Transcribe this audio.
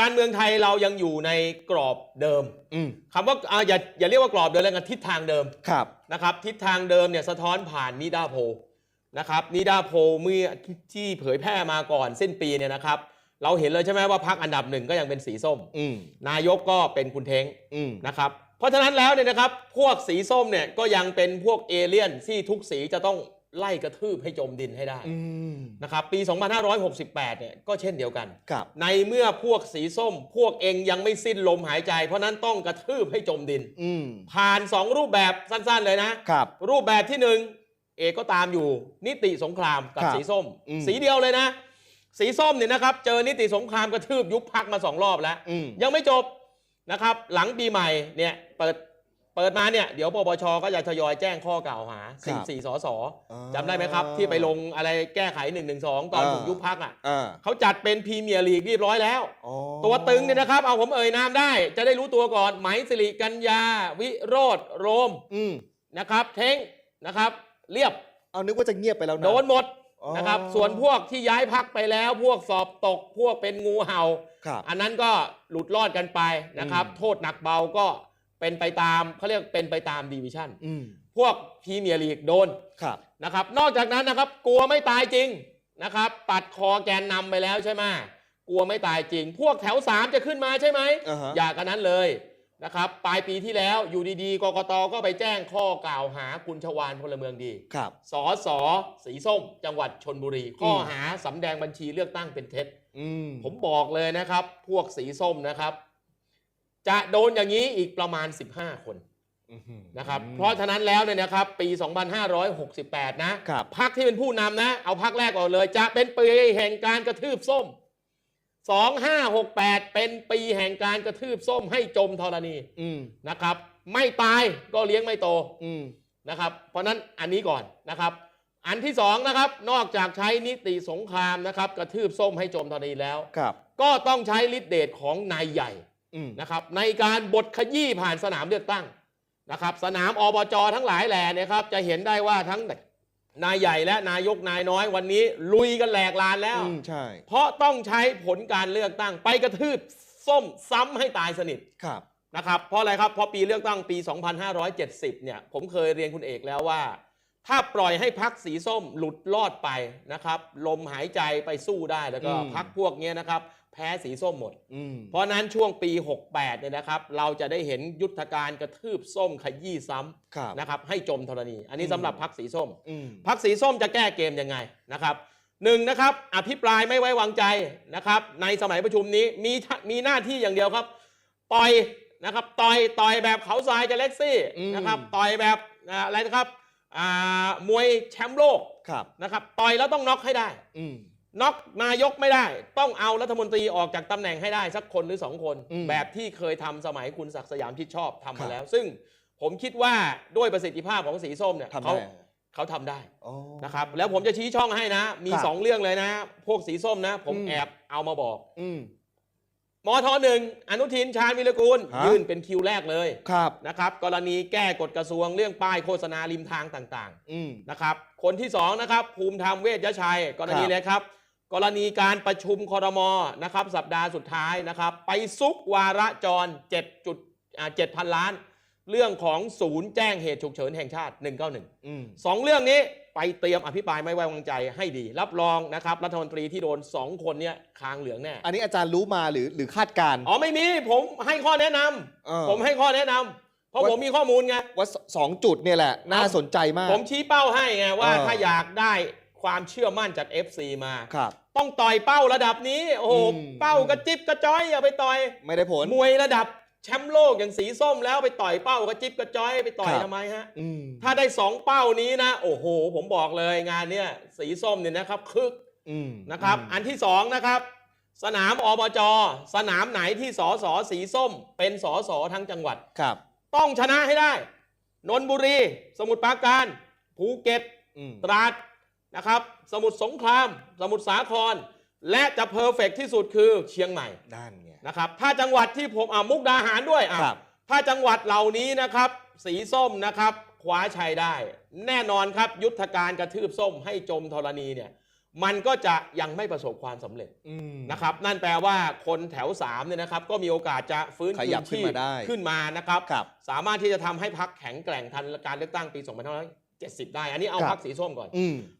การเมืองไทยเรายังอยู่ในกรอบเดิมอืมคำว่าอ่าอย่าอย่าเรียกว่ากรอบเดิมแล้วกันทิศทางเดิมครับ นะครับ ทิศทางเดิมเนี่ยสะท้อนผ่านนิดาโพลนะครับนิดาโพลเมื่อที่เผยแพร่มาก่อนสิ้นปีเนี่ยนะครับ เราเห็นเลยใช่ไหมว่าพักอันดับหนึ่งก็ยังเป็นสีส้ม อืมนายกก็เป็นคุณเท้งอืมนะครับเพราะฉะนั้นแล้วเนี่ยนะครับพวกสีส้มเนี่ยก็ยังเป็นพวกเอเลี่ยนที่ทุกสีจะต้อง ไล่กระทืบให้จมดินให้ได้อืมนะครับปี 2568 เนี่ยก็เช่นเดียวกันครับในเมื่อพวกสีส้ม พวกเองยังไม่สิ้นลมหายใจ เพราะนั้นต้องกระทืบให้จมดินอืมผ่าน 2 รูปแบบสั้นๆเลยนะครับรูปแบบที่หนึ่งเอกก็ตามอยู่ นิติสงครามกับครับสีส้มอืมสีเดียวเลยนะ สีส้มเนี่ยนะครับ เจอนิติสงครามกระทืบยุบพักมาสองรอบแล้วอืมยังไม่จบนะครับ หลังปีใหม่เนี่ยเปิด เปิดมาเนี่ยเดี๋ยวปปชก็จะทยอยแจ้งข้อกล่าวหาครับ44สสอ่าจำได้ไหมครับ ที่ไปลงอะไรแก้ไข1นึตอนอ่าถูกยุบพักอะอ่าเขาจัดเป็นพรีเมียร์ลีกเรียบร้อยแล้ว อ๋อตัวตึงเนี่ยนะครับ เอาผมเอ่ยนามได้ จะได้รู้ตัวก่อนไหมสิริกัญญา วิโรธโรมอืมนะครับ เท้งนะครับ เรียบเอานึกว่าจะเงียบไปแล้วนะ โดนหมดอ๋อ นะครับ ส่วนพวกที่ย้ายพักไปแล้ว พวกสอบตกพวกเป็นงูเห่า ครับ อันนั้นก็หลุดรอดกันไปนะครับ อืม โทษหนักเบาก็ เป็นไปตามเขาเรียกเป็นไปตามดีวิชั่นอืมพวกพรีเมียร์ลีกโดนครับ นะครับ นอกจากนั้นนะครับกลัวไม่ตายจริงนะครับปัดคอแกนนำไปแล้วใช่ไหมกลัวไม่ตายจริง พวกแถว3จะขึ้นมาใช่ไหมอ่าฮะ อย่ากันนั้นเลยนะครับ ปลายปีที่แล้วอยู่ดีๆกกตก็ไปแจ้งข้อกล่าวหาคุณชวานพลเมืองดี ครับ สอสอสีส้ม จังหวัดชนบุรี ข้อหาสำแดงบัญชีเลือกตั้งเป็นเท็จ อืมผมบอกเลยนะครับ พวกสีส้มนะครับ จะโดนอย่างนี้อีกประมาณ 15 คนอื้อหือนะครับเพราะฉะนั้นแล้วเนี่ยนะครับปี 2568 นะครับพักที่เป็นผู้นำนะ เอาพักแรกก่อนเลย จะเป็นปีแห่งการกระทืบส้ม 2568 เป็นปีแห่งการกระทืบส้มให้จมธรณีอืมนะครับ ไม่ตายก็เลี้ยงไม่โตอืมนะครับ เพราะนั้นอันนี้ก่อนนะครับ อันที่สองนะครับนอกจากใช้นิติสงครามนะครับ กระทืบส้มให้จมธรณีแล้วครับก็ต้องใช้ฤทธิเดชของนายใหญ่อืม นะครับในการบดขยี้ผ่านสนามเลือกตั้งนะครับ สนามอบจทั้งหลายแหล่เนะครับจะเห็นได้ว่าทั้งนายใหญ่และนายกนายน้อยวันนี้ ลุยกันแหลกลานแล้วอืมใช่ เพราะต้องใช้ผลการเลือกตั้ง ไปกระทืบส้มซ้ำให้ตายสนิทครับนะครับ เพราะอะไรครับเพราะปีเลือกตั้งปี 2570 เนี่ย ผมเคยเรียนคุณเอกแล้วว่า ถ้าปล่อยให้พักสีส้มหลุดรอดไปนะครับ ลมหายใจไปสู้ได้แล้วก็อืม พักพวกเนี้ยนะครับ แพ้สีส้มหมด อืม เพราะนั้นช่วงปี 68เนี่ยนะครับ เราจะได้เห็นยุทธการกระทืบส้มขยี้ซ้ครับำนะครับให้จมธรณี อันนี้อืมสำหรับพักสีส้ม อืม พักสีส้มจะแก้เกมยังไงนะครับหนึ่งนะครับอภิปรายไม่ไว้วางใจนะครับในสมัยประชุมนี้มีท่ามีหน้าที่อย่างเดียวครับ ต่อยนะครับต่อยต่อยแบบเขาทรายกับเล็กซี่อืม นะครับต่อยแบบอ่าอะไรนะครับอ่า มวยแชมป์โลกครับนะครับต่อยแล้วต้องน็อกให้ได้อืมน็อกนายกไม่ได้ ต้องเอารัฐมนตรีออกจากตำแหน่งให้ได้สักคนหรือสองคนอืมแบบที่เคยทำสมัยคุณศักดิ์สยามชิดชอบทำครัมาบแล้ว ซึ่งผมคิดว่าด้วยประสิทธิภาพของสีส้มเนี่ยทำเขาได้เขาทำได้อ๋อนะครับแล้วผมจะชี้ช่องให้นะ มีครับสองเรื่องเลยนะ พวกสีส้มนะ ผมอืมแอบเอามาบอกอื มมทหนึ่งอนุทินชาญวิรกูล ฮะ ยื่นเป็นคิวแรกเลยครับ นะครับ กรณีแก้กฎกระทรวงเรื่องป้ายโฆษณาริมทางต่างอืม ๆนะครับ คนที่สองนะครับ ภูมิธรรมเวชยชัย กรณีครับ เลยครับ กรณีการประชุมคอรมอนะครับ สัปดาห์สุดท้ายนะครับ ไปซุกวาระจร7จุดอ่า7,000ล้าน เรื่องของศูนย์แจ้งเหตุฉุกเฉินแห่งชาติ 191 อืม สองเรื่องนี้ ไปเตรียมอภิปรายไม่ไว้วางใจให้ดี รับรองนะครับรัฐมนตรีที่โดน 2 คนเนี้ยคางเหลืองแน่ อันนี้อาจารย์รู้มาหรือหรือคาดการณ์ อ๋อไม่มีผมให้ข้อแนะนำเออ ผมให้ข้อแนะนำเพราะว่า ผมมีข้อมูลไง ว่าสสองจุดเนี่ยแหละ น่าสนใจมาก ผมชี้เป้าให้ไงว่าเออ ถ้าอยากได้ความเชื่อมั่นจาก FC มา ครับ ต้องต่อยเป้าระดับนี้ โอ้โหอืม เป้ากระจิบกระจ้อยอย่าไปต่อย ไม่ได้ผล มวยระดับ แชมป์โลกอย่างสีส้มแล้วไปต่อยเป้ากระจิบกระจ้อยไปต่อยครับ ทำไมฮะ อืมถ้าได้สองเป้านี้นะ โอ้โห ผมบอกเลยงานเนี้ยสีส้มเนี่ยนะครับคึก อืมนะครับมอันที่สองนะครับ สนามอบจ สนามไหนที่สอสอสีส้ม เป็นสอสอทั้งจังหวัด ครับ ต้องชนะให้ได้ นนทบุรี สมุทรปราการ ภูเก็ต อืมตราดนะครับ สมุทรสงคราม สมุทรสาคร และจะเพอร์เฟกที่สุดคือเชียงใหม่ด้านไงนะครับถ้าจังหวัดที่ผมอ่ามุกดาหารด้วยอะครับ ถ้าจังหวัดเหล่านี้นะครับ สีส้มนะครับคว้าชัยได้ แน่นอนครับยุทธการกระทืบส้มให้จมธรณีเนี่ยมันก็จะยังไม่ประสบความสำเร็จ อืม นะครับนั่นแปลว่าคนแถว3เนี่ยนะครับก็มีโอกาสจะฟื้นขยับขึ้นมาได้ ขึ้นมานะครับครับ สามารถที่จะทำให้พักแข็งแกร่งทันการเลือกตั้งปี 2570 ได้ อันนี้เอาครับ พักสีส้มก่อน อืม